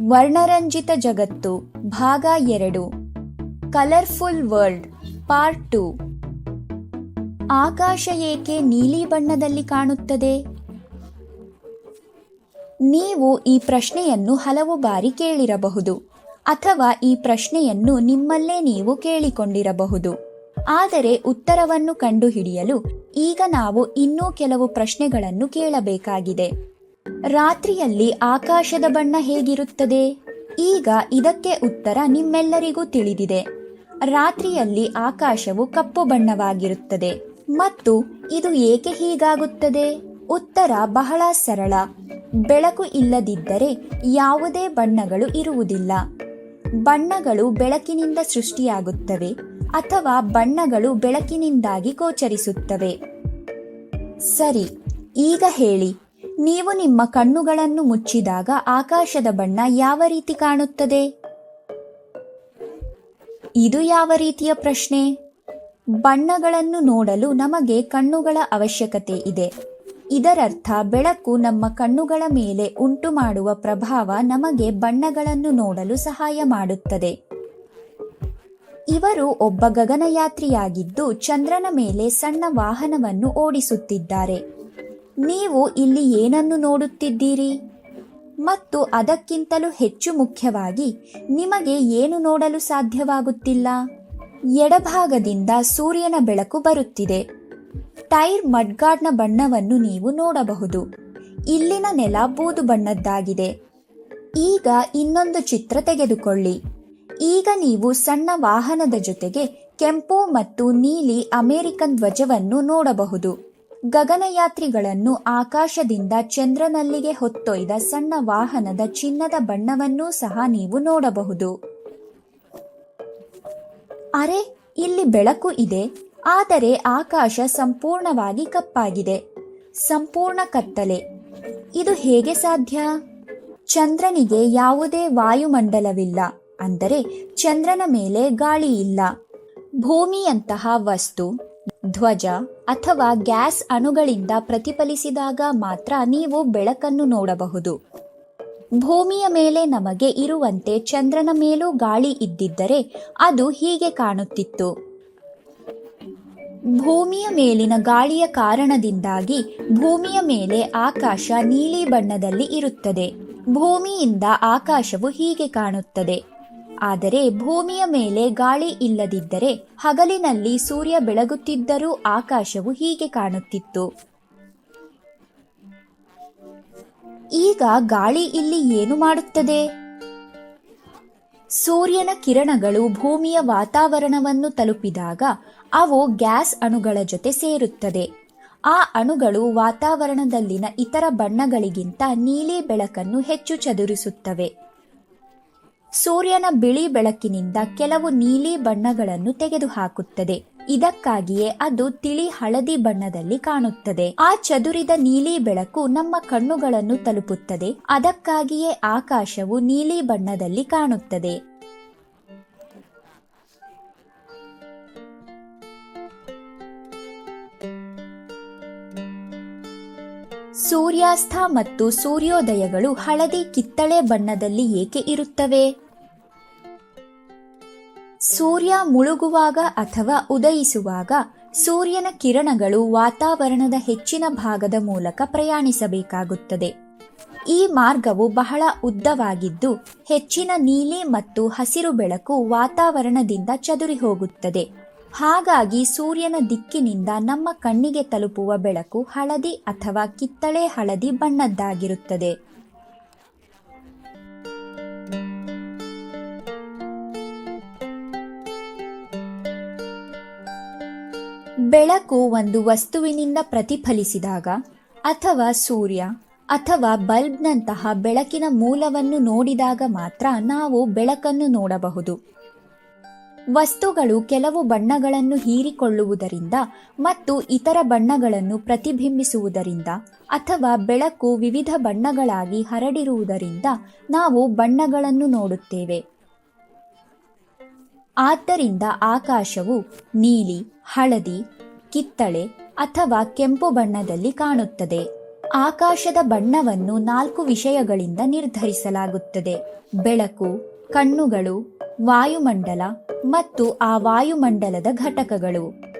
ವರ್ಣರಂಜಿತ ಜಗತ್ತು, ಭಾಗ ಎರಡು. ಕಲರ್ಫುಲ್ ವರ್ಲ್ಡ್ ಪಾರ್ಟ್ ಟು ಆಕಾಶ ಏಕೆ ನೀಲಿ ಬಣ್ಣದಲ್ಲಿ ಕಾಣುತ್ತದೆ? ನೀವು ಈ ಪ್ರಶ್ನೆಯನ್ನು ಹಲವು ಬಾರಿ ಕೇಳಿರಬಹುದು, ಅಥವಾ ಈ ಪ್ರಶ್ನೆಯನ್ನು ನಿಮ್ಮಲ್ಲೇ ನೀವು ಕೇಳಿಕೊಂಡಿರಬಹುದು. ಆದರೆ ಉತ್ತರವನ್ನು ಕಂಡುಹಿಡಿಯಲು ಈಗ ನಾವು ಇನ್ನೂ ಕೆಲವು ಪ್ರಶ್ನೆಗಳನ್ನು ಕೇಳಬೇಕಾಗಿದೆ. ರಾತ್ರಿಯಲ್ಲಿ ಆಕಾಶದ ಬಣ್ಣ ಹೇಗಿರುತ್ತದೆ? ಈಗ ಇದಕ್ಕೆ ಉತ್ತರ ನಿಮ್ಮೆಲ್ಲರಿಗೂ ತಿಳಿದಿದೆ. ರಾತ್ರಿಯಲ್ಲಿ ಆಕಾಶವು ಕಪ್ಪು ಬಣ್ಣವಾಗಿರುತ್ತದೆ. ಮತ್ತು ಇದು ಏಕೆ ಹೀಗಾಗುತ್ತದೆ? ಉತ್ತರ ಬಹಳ ಸರಳ. ಬೆಳಕು ಇಲ್ಲದಿದ್ದರೆ ಯಾವುದೇ ಬಣ್ಣಗಳು ಇರುವುದಿಲ್ಲ. ಬಣ್ಣಗಳು ಬೆಳಕಿನಿಂದ ಸೃಷ್ಟಿಯಾಗುತ್ತವೆ ಅಥವಾ ಬಣ್ಣಗಳು ಬೆಳಕಿನಿಂದಾಗಿ ಗೋಚರಿಸುತ್ತವೆ. ಸರಿ, ಈಗ ಹೇಳಿ. ನೀವು ನಿಮ್ಮ ಕಣ್ಣುಗಳನ್ನು ಮುಚ್ಚಿದಾಗ ಆಕಾಶದ ಬಣ್ಣ ಯಾವ ರೀತಿ ಕಾಣುತ್ತದೆ? ಇದು ಯಾವ ರೀತಿಯ ಪ್ರಶ್ನೆ? ಬಣ್ಣಗಳನ್ನು ನೋಡಲು ನಮಗೆ ಕಣ್ಣುಗಳ ಅವಶ್ಯಕತೆ ಇದೆ. ಇದರರ್ಥ, ಬೆಳಕು ನಮ್ಮ ಕಣ್ಣುಗಳ ಮೇಲೆ ಉಂಟು ಮಾಡುವ ಪ್ರಭಾವ ನಮಗೆ ಬಣ್ಣಗಳನ್ನು ನೋಡಲು ಸಹಾಯ ಮಾಡುತ್ತದೆ. ಇವರು ಒಬ್ಬ ಗಗನಯಾತ್ರಿಯಾಗಿದ್ದು ಚಂದ್ರನ ಮೇಲೆ ಸಣ್ಣ ವಾಹನವನ್ನು ಓಡಿಸುತ್ತಿದ್ದಾರೆ. ನೀವು ಇಲ್ಲಿ ಏನನ್ನು ನೋಡುತ್ತಿದ್ದೀರಿ? ಮತ್ತು ಅದಕ್ಕಿಂತಲೂ ಹೆಚ್ಚು ಮುಖ್ಯವಾಗಿ, ನಿಮಗೆ ಏನು ನೋಡಲು ಸಾಧ್ಯವಾಗುತ್ತಿಲ್ಲ? ಎಡಭಾಗದಿಂದ ಸೂರ್ಯನ ಬೆಳಕು ಬರುತ್ತಿದೆ. ಟೈರ್ ಮಡ್ಗಾರ್ಡ್ನ ಬಣ್ಣವನ್ನು ನೀವು ನೋಡಬಹುದು. ಇಲ್ಲಿನ ನೆಲ ಬೂದು ಬಣ್ಣದ್ದಾಗಿದೆ. ಈಗ ಇನ್ನೊಂದು ಚಿತ್ರ ತೆಗೆದುಕೊಳ್ಳಿ. ಈಗ ನೀವು ಸಣ್ಣ ವಾಹನದ ಜೊತೆಗೆ ಕೆಂಪು ಮತ್ತು ನೀಲಿ ಅಮೆರಿಕನ್ ಧ್ವಜವನ್ನು ನೋಡಬಹುದು. ಗಗನಯಾತ್ರಿಗಳನ್ನು ಆಕಾಶದಿಂದ ಚಂದ್ರನಲ್ಲಿಗೆ ಹೊತ್ತೊಯ್ದ ಸಣ್ಣ ವಾಹನದ ಚಿನ್ನದ ಬಣ್ಣವನ್ನೂ ಸಹ ನೀವು ನೋಡಬಹುದು. ಅರೆ, ಇಲ್ಲಿ ಬೆಳಕು ಇದೆ. ಆದರೆ ಆಕಾಶ ಸಂಪೂರ್ಣವಾಗಿ ಕಪ್ಪಾಗಿದೆ. ಸಂಪೂರ್ಣ ಕತ್ತಲೆ. ಇದು ಹೇಗೆ ಸಾಧ್ಯ? ಚಂದ್ರನಿಗೆ ಯಾವುದೇ ವಾಯುಮಂಡಲವಿಲ್ಲ. ಅಂದರೆ ಚಂದ್ರನ ಮೇಲೆ ಗಾಳಿ ಇಲ್ಲ ಭೂಮಿಯಂತಹ ವಸ್ತು. ಧ್ವಜ ಅಥವಾ ಗ್ಯಾಸ್ ಅಣುಗಳಿಂದ ಪ್ರತಿಫಲಿಸಿದಾಗ ಮಾತ್ರ ನೀವು ಬೆಳಕನ್ನು ನೋಡಬಹುದು. ಭೂಮಿಯ ಮೇಲೆ ನಮಗೆ ಇರುವಂತೆ ಚಂದ್ರನ ಮೇಲೂ ಗಾಳಿ ಇದ್ದಿದ್ದರೆ ಅದು ಹೀಗೆ ಕಾಣುತ್ತಿತ್ತು. ಭೂಮಿಯ ಮೇಲಿನ ಗಾಳಿಯ ಕಾರಣದಿಂದಾಗಿ ಭೂಮಿಯ ಮೇಲೆ ಆಕಾಶ ನೀಲಿ ಬಣ್ಣದಲ್ಲಿ ಇರುತ್ತದೆ. ಭೂಮಿಯಿಂದ ಆಕಾಶವು ಹೀಗೆ ಕಾಣುತ್ತದೆ. ಆದರೆ ಭೂಮಿಯ ಮೇಲೆ ಗಾಳಿ ಇಲ್ಲದಿದ್ದರೆ ಹಗಲಿನಲ್ಲಿ ಸೂರ್ಯ ಬೆಳಗುತ್ತಿದ್ದರೂ ಆಕಾಶವು ಹೀಗೆ ಕಾಣುತ್ತಿತ್ತು. ಈಗ ಗಾಳಿ ಇಲ್ಲಿ ಏನು ಮಾಡುತ್ತದೆ? ಸೂರ್ಯನ ಕಿರಣಗಳು ಭೂಮಿಯ ವಾತಾವರಣವನ್ನು ತಲುಪಿದಾಗ ಅವು ಗ್ಯಾಸ್ ಅಣುಗಳ ಜೊತೆ ಸೇರುತ್ತದೆ. ಆ ಅಣುಗಳು ವಾತಾವರಣದಲ್ಲಿನ ಇತರ ಬಣ್ಣಗಳಿಗಿಂತ ನೀಲಿ ಬೆಳಕನ್ನು ಹೆಚ್ಚು ಚದುರಿಸುತ್ತವೆ. ಸೂರ್ಯನ ಬಿಳಿ ಬೆಳಕಿನಿಂದ ಕೆಲವು ನೀಲಿ ಬಣ್ಣಗಳನ್ನು ತೆಗೆದುಹಾಕುತ್ತದೆ. ಇದಕ್ಕಾಗಿಯೇ ಅದು ತಿಳಿ ಹಳದಿ ಬಣ್ಣದಲ್ಲಿ ಕಾಣುತ್ತದೆ. ಆ ಚದುರಿದ ನೀಲಿ ಬೆಳಕು ನಮ್ಮ ಕಣ್ಣುಗಳನ್ನು ತಲುಪುತ್ತದೆ. ಅದಕ್ಕಾಗಿಯೇ ಆಕಾಶವು ನೀಲಿ ಬಣ್ಣದಲ್ಲಿ ಕಾಣುತ್ತದೆ. ಸೂರ್ಯಾಸ್ತ ಮತ್ತು ಸೂರ್ಯೋದಯಗಳು ಹಳದಿ ಕಿತ್ತಳೆ ಬಣ್ಣದಲ್ಲಿ ಏಕೆ ಇರುತ್ತವೆ? ಸೂರ್ಯ ಮುಳುಗುವಾಗ ಅಥವಾ ಉದಯಿಸುವಾಗ ಸೂರ್ಯನ ಕಿರಣಗಳು ವಾತಾವರಣದ ಹೆಚ್ಚಿನ ಭಾಗದ ಮೂಲಕ ಪ್ರಯಾಣಿಸಬೇಕಾಗುತ್ತದೆ. ಈ ಮಾರ್ಗವು ಬಹಳ ಉದ್ದವಾಗಿದ್ದು ಹೆಚ್ಚಿನ ನೀಲಿ ಮತ್ತು ಹಸಿರು ಬೆಳಕು ವಾತಾವರಣದಿಂದ ಚದುರಿ ಹೋಗುತ್ತದೆ ಹಾಗಾಗಿ ಸೂರ್ಯನ ದಿಕ್ಕಿನಿಂದ ನಮ್ಮ ಕಣ್ಣಿಗೆ ತಲುಪುವ ಬೆಳಕು ಹಳದಿ ಅಥವಾ ಕಿತ್ತಳೆ ಹಳದಿ ಬಣ್ಣದ್ದಾಗಿರುತ್ತದೆ. ಬೆಳಕು ಒಂದು ವಸ್ತುವಿನಿಂದ ಪ್ರತಿಫಲಿಸಿದಾಗ ಅಥವಾ ಸೂರ್ಯ ಅಥವಾ ಬಲ್ಬ್ನಂತಹ ಬೆಳಕಿನ ಮೂಲವನ್ನು ನೋಡಿದಾಗ ಮಾತ್ರ ನಾವು ಬೆಳಕನ್ನು ನೋಡಬಹುದು. ವಸ್ತುಗಳು ಕೆಲವು ಬಣ್ಣಗಳನ್ನು ಹೀರಿಕೊಳ್ಳುವುದರಿಂದ ಮತ್ತು ಇತರ ಬಣ್ಣಗಳನ್ನು ಪ್ರತಿಬಿಂಬಿಸುವುದರಿಂದ ಅಥವಾ ಬೆಳಕು ವಿವಿಧ ಬಣ್ಣಗಳಾಗಿ ಹರಡಿರುವುದರಿಂದ ನಾವು ಬಣ್ಣಗಳನ್ನು ನೋಡುತ್ತೇವೆ. ಆದ್ದರಿಂದ ಆಕಾಶವು ನೀಲಿ, ಹಳದಿ, ಕಿತ್ತಳೆ ಅಥವಾ ಕೆಂಪು ಬಣ್ಣದಲ್ಲಿ ಕಾಣುತ್ತದೆ. ಆಕಾಶದ ಬಣ್ಣವನ್ನು ನಾಲ್ಕು ವಿಷಯಗಳಿಂದ ನಿರ್ಧರಿಸಲಾಗುತ್ತದೆ. ಬೆಳಕು ಕಣ್ಣುಗಳು ವಾಯುಮಂಡಲ ಮತ್ತು ಆ ವಾಯುಮಂಡಲದ ಘಟಕಗಳು.